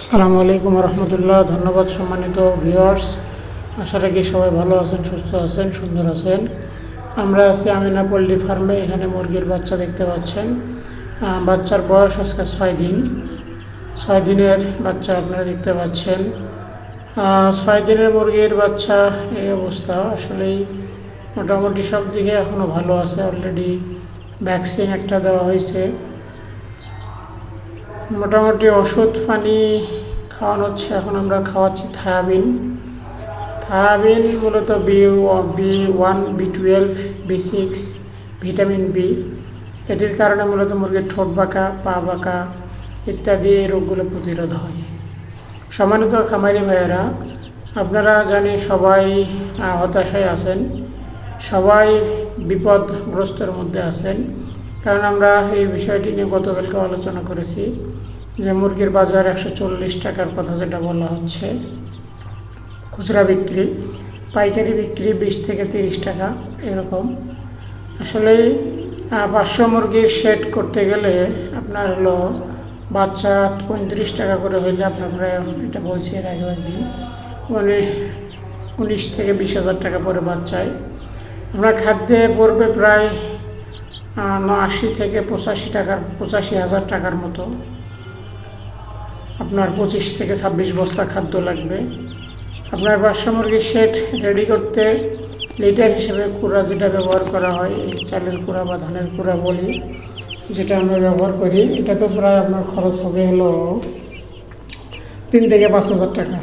আসসালামু আলাইকুম রহমতুল্লাহ, ধন্যবাদ সম্মানিত ভিউয়ার্স আশা রাখি সবাই ভালো আছেন, সুস্থ আছেন, সুন্দর আছেন। আমরা আছি আমিনা পোল্ট্রি ফার্মে, এখানে মুরগির বাচ্চা দেখতে পাচ্ছেন। বাচ্চার বয়স আজকে ছয় দিন। ছয় দিনের বাচ্চা আপনারা দেখতে পাচ্ছেন। ছয় দিনের মুরগির বাচ্চা, এই অবস্থা। আসলেই মোটামুটি সব দিকে এখনও ভালো আছে। অলরেডি ভ্যাকসিন একটা দেওয়া হয়েছে। মোটামুটি ওষুধ পানি খাওয়ানো হচ্ছে, এখন আমরা খাওয়াচ্ছি থায়াবিন। থায়াবিন মূলত B B one, B twelve, B six, vitamin B. এটির কারণে মূলত মুরগির ঠোঁট বাঁকা, পা বাঁকা ইত্যাদি রোগগুলো প্রতিরোধ হয়। সম্মানিত খামারি ভাইয়েরা, আপনারা জানি সবাই হতাশায় আছেন। সবাই বিপদগ্রস্তের মধ্যে আছেন। কারণ আমরা এই বিষয়টি নিয়ে গতকালকে আলোচনা করেছি যে মুরগির বাজার একশো চল্লিশ টাকার কথা যেটা বলা হচ্ছে। খুচরা বিক্রি, পাইকারি বিক্রি বিশ থেকে তিরিশ টাকা এরকম। আসলে পাঁচশো মুরগির সেট করতে গেলে আপনার হলো বাচ্চা পঁয়ত্রিশ টাকা করে হইলে আপনার প্রায়, এটা বলছি এর আগে একদিন মানে উনিশ থেকে বিশ হাজার টাকা পরে বাচ্চায়। আপনার খাদ্যে পড়বে প্রায় আশি থেকে পঁচাশি টাকার, পঁচাশি হাজার টাকার মতো। আপনার পঁচিশ থেকে ছাব্বিশ বস্তা খাদ্য লাগবে। আপনার বাদশা মুরগির শেড রেডি করতে লিটার হিসেবে কুড়া যেটা ব্যবহার করা হয় চালের কুড়া বা ধানের কুড়া বলি, যেটা আমরা ব্যবহার করি, এটা তো প্রায় আপনার খরচ হবে হলো তিন থেকে পাঁচ হাজার টাকা।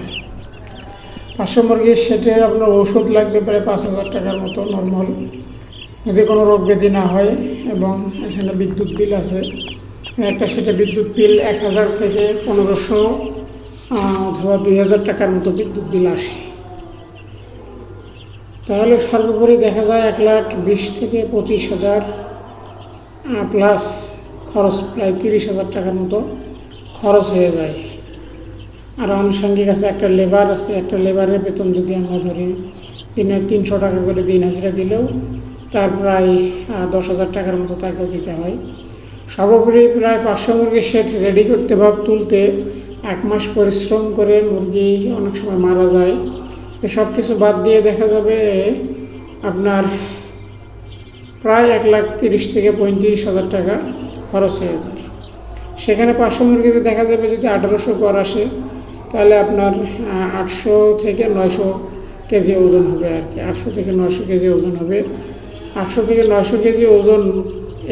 পাঁচশো মুরগির সেটের আপনার ওষুধ লাগবে প্রায় পাঁচ হাজার টাকার মতো নর্মাল যদি কোনো রোগ ব্যাধি না হয় এবং এখানে বিদ্যুৎ বিল আছে। একটা সেটা বিদ্যুৎ বিল এক হাজার থেকে পনেরোশো অথবা দুই হাজার টাকার মতো বিদ্যুৎ বিল আসে। তাহলে সর্বোপরি দেখা যায় এক লাখ বিশ থেকে পঁচিশ হাজার প্লাস খরচ প্রায় তিরিশ হাজার টাকার মতো খরচ হয়ে যায়। আর আনুষঙ্গিক আছে একটা লেবার আছে, একটা লেবারের বেতন যদি আমরা ধরি, দিনে তিনশো টাকা করে দিন হাজিরা দিলেও তার প্রায় দশ হাজার টাকার মতো তাকেও দিতে হয়। সর্বোপরি প্রায় পাঁচশো মুরগির সেট রেডি করতে ভাব তুলতে এক মাস পরিশ্রম করে মুরগি অনেক সময় মারা যায়। এসব কিছু বাদ দিয়ে দেখা যাবে আপনার প্রায় এক লাখ তিরিশ থেকে পঁয়ত্রিশ হাজার টাকা খরচ হয়ে যায়। সেখানে পাঁচশো মুরগিতে দেখা যাবে যদি আঠারোশো গড় আসে, তাহলে আপনার আটশো থেকে নয়শো কেজি ওজন হবে আর কি। আটশো থেকে নয়শো কেজি ওজন হবে। আটশো থেকে নয়শো কেজি ওজন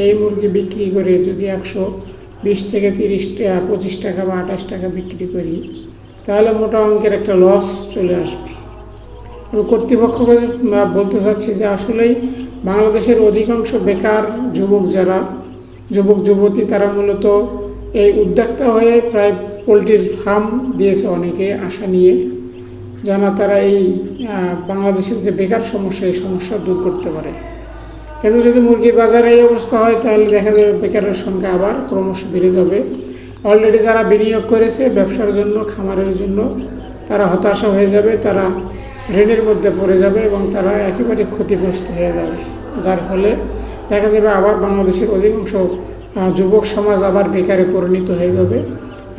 এই মুরগি বিক্রি করে যদি একশো বিশ থেকে তিরিশ টাকা, পঁচিশ টাকা বা আঠাশ টাকা বিক্রি করি, তাহলে মোটা অঙ্কের একটা লস চলে আসবে। আমি কর্তৃপক্ষকে বলতে চাচ্ছি যে আসলেই বাংলাদেশের অধিকাংশ বেকার যুবক যারা, যুবক যুবতী তারা মূলত এই উদ্যোক্তা হয়ে প্রায় পোলট্রির ফার্ম দিয়েছে অনেকে আশা নিয়ে, যেন তারা এই বাংলাদেশের যে বেকার সমস্যা, এই সমস্যা দূর করতে পারে। কিন্তু যদি মুরগির বাজারে এই অবস্থা হয়, তাহলে দেখা যাবে বেকারের সংখ্যা আবার ক্রমশ বেড়ে যাবে। অলরেডি যারা বিনিয়োগ করেছে ব্যবসার জন্য, খামারের জন্য, তারা হতাশা হয়ে যাবে, তারা ঋণের মধ্যে পড়ে যাবে এবং তারা একেবারে ক্ষতিগ্রস্ত হয়ে যাবে। যার ফলে দেখা যাবে আবার বাংলাদেশের অধিকাংশ যুবক সমাজ আবার বেকারে পরিণত হয়ে যাবে।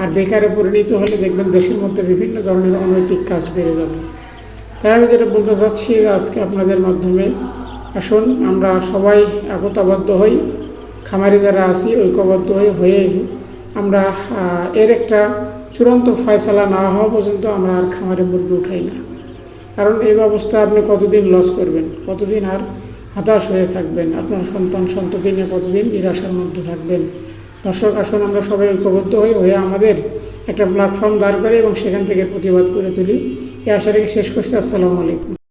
আর বেকারে পরিণত হলে দেখবেন দেশের মধ্যে বিভিন্ন ধরনের অনৈতিক কাজ বেড়ে যাবে। তাই আমি যেটা বলতে চাচ্ছি, আজকে আপনাদের মাধ্যমে আসুন, আমরা সবাই একতাবদ্ধ হই, খামারি যারা আছি, ঐক্যবদ্ধ হয়ে হয়ে আমরা এর একটা চূড়ান্ত ফয়সালা না হওয়া পর্যন্ত আমরা আর খামারে মুরগি উঠাই না। কারণ এই ব্যবস্থা আপনি কতদিন লস করবেন? কতদিন আর হতাশ হয়ে থাকবেন? আপনার সন্তান সন্ততি নিয়ে কতদিন নিরাশার মধ্যে থাকবেন? দর্শক, আসুন, আমরা সবাই ঐক্যবদ্ধ হই, হয়ে আমাদের একটা প্ল্যাটফর্ম দাঁড় করে এবং সেখান থেকে প্রতিবাদ করে তুলি। এই আশা রেখে শেষ করছি। আসসালামু আলাইকুম।